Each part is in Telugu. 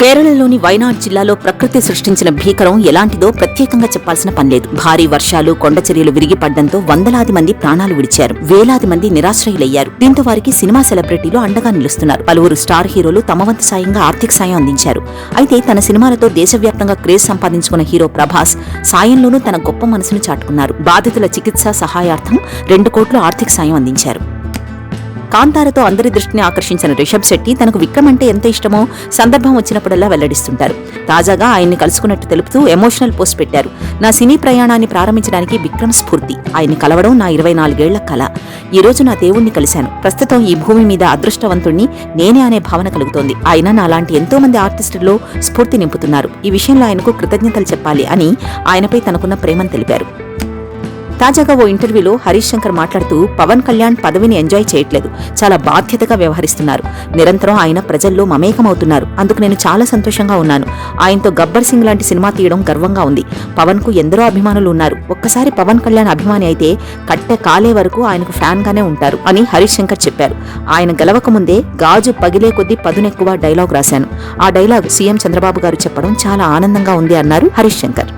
కేరళలోని వైనాడ్ జిల్లాలో ప్రకృతి సృష్టించిన భీకరం ఎలాంటిదో ప్రత్యేకంగా చెప్పాల్సిన పనిలేదు భారీ వర్షాలు కొండచర్యలు విరిగిపడ్డంతో వందలాది మంది ప్రాణాలు విడిచారు. వేలాది మంది నిరాశ్రయులయ్యారు. దీంతో వారికి సినిమా సెలబ్రిటీలు అండగా నిలుస్తున్నారు. పలువురు స్టార్ హీరోలు తమ వంతు సాయంగా ఆర్థిక సాయం అందించారు. అయితే తన సినిమాలతో దేశవ్యాప్తంగా క్రేజ్ సంపాదించుకున్న హీరో ప్రభాస్ సాయంలోనూ తన గొప్ప మనసును చాటుకున్నారు. బాధితుల చికిత్స సహాయార్థం రెండు కోట్లు ఆర్థిక సాయం అందించారు. కాంతారతో అందరి దృష్టిని ఆకర్షించిన రిషబ్ శెట్టి తనకు విక్రమ్ అంటే ఎంత ఇష్టమో సందర్భం వచ్చినప్పుడల్లా వెల్లడిస్తుంటారు. తాజాగా ఆయన్ని కలుసుకున్నట్టు తెలుపుతూ ఎమోషనల్ పోస్ట్ పెట్టారు. నా సినీ ప్రయాణాన్ని ప్రారంభించడానికి విక్రమ్ స్ఫూర్తి. ఆయన్ని కలవడం నా ఇరవై నాలుగేళ్ళ కల. ఈ రోజు నా దేవుణ్ణి కలిశాను. ప్రస్తుతం ఈ భూమి మీద అదృష్టవంతుణ్ణి నేనే అనే భావన కలుగుతోంది. ఆయన నాలాంటి ఎంతో మంది ఆర్టిస్టుల్లో స్ఫూర్తి నింపుతున్నారు. ఈ విషయంలో ఆయనకు కృతజ్ఞతలు చెప్పాలి అని ఆయనపై తనకున్న ప్రేమను తెలిపారు. తాజాగా ఓ ఇంటర్వ్యూలో హరీష్ శంకర్ మాట్లాడుతూ పవన్ కళ్యాణ్ పదవిని ఎంజాయ్ చేయట్లేదు. చాలా బాధ్యతగా వ్యవహరిస్తున్నారు. నిరంతరం ఆయన ప్రజల్లో మమేకమవుతున్నారు. అందుకు నేను చాలా సంతోషంగా ఉన్నాను. ఆయనతో గబ్బర్ సింగ్ లాంటి సినిమా తీయడం గర్వంగా ఉంది. పవన్కు ఎందరో అభిమానులు ఉన్నారు. ఒక్కసారి పవన్ కళ్యాణ్ అభిమాని అయితే కట్టె కాలే వరకు ఆయనకు ఫ్యాన్ గానే ఉంటారు అని హరీష్ శంకర్ చెప్పారు. ఆయన గెలవక ముందే గాజు పగిలే కొద్దీ పదునెక్కువ డైలాగ్ రాశాను. ఆ డైలాగ్ సీఎం చంద్రబాబు గారు చెప్పడం చాలా ఆనందంగా ఉంది అన్నారు హరీష్ శంకర్.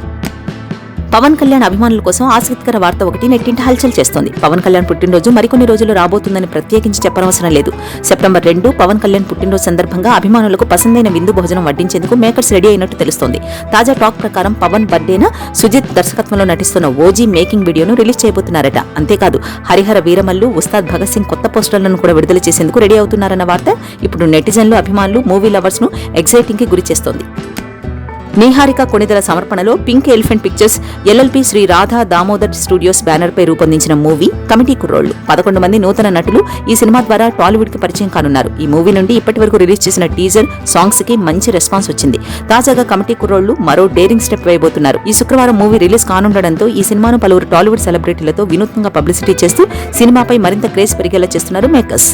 పవన్ కళ్యాణ్ అభిమానుల కోసం ఆసక్తికర వార్త ఒకటి నెట్టింట హల్చల్ చేస్తోంది. పవన్ కళ్యాణ్ పుట్టినరోజు మరికొన్ని రోజులు రాబోతుందని ప్రత్యేకించి చెప్పనవసరం లేదు. సెప్టెంబర్ రెండు పవన్ కళ్యాణ్ పుట్టినరోజు సందర్భంగా అభిమానులకు పసందైన విందు భోజనం వడ్డించేందుకు మేకర్స్ రెడీ అయినట్టు తెలుస్తోంది. తాజా టాక్ ప్రకారం పవన్ బర్త్డేన సుజిత్ దర్శకత్వంలో నటిస్తున్న ఓజీ మేకింగ్ వీడియోను రిలీజ్ చేయబోతున్నారట. అంతేకాదు హరిహర వీరమల్లు ఉస్తాద్ భగత్ సింగ్ కొత్త పోస్టర్లను కూడా విడుదల చేసేందుకు రెడీ అవుతున్నారన్న వార్త ఇప్పుడు నెటిజన్లు అభిమానులు మూవీ లవర్స్ను ఎగ్జైటింగ్కి గురి చేస్తోంది నీహారిక కొణిదల సమర్పణలో pink elephant pictures LLP Shri Radha Damodar studios banner పై రూపొందించిన మూవీ కమిటీ కుర్రోళ్ళు పదకొండు మంది నూతన నటులు ఈ సినిమా ద్వారా టాలీవుడ్కి పరిచయం కానున్నారు. ఈ మూవీ నుండి ఇప్పటి వరకు రిలీజ్ చేసిన టీజర్ సాంగ్స్కి మంచి రెస్పాన్స్ వచ్చింది. తాజాగా కమిటీ కుర్రోళ్ళు మరో డేరింగ్ స్టెప్ వేయబోతున్నారు. ఈ శుక్రవారం మూవీ రిలీజ్ కానుండడంతో ఈ సినిమాను పలువురు టాలీవుడ్ సెలబ్రిటీలతో వినూత్నంగా పబ్లిసిటీ చేస్తూ సినిమాపై మరింత క్రేజ్ పెరిగేలా చేస్తున్నారు మేకర్స్.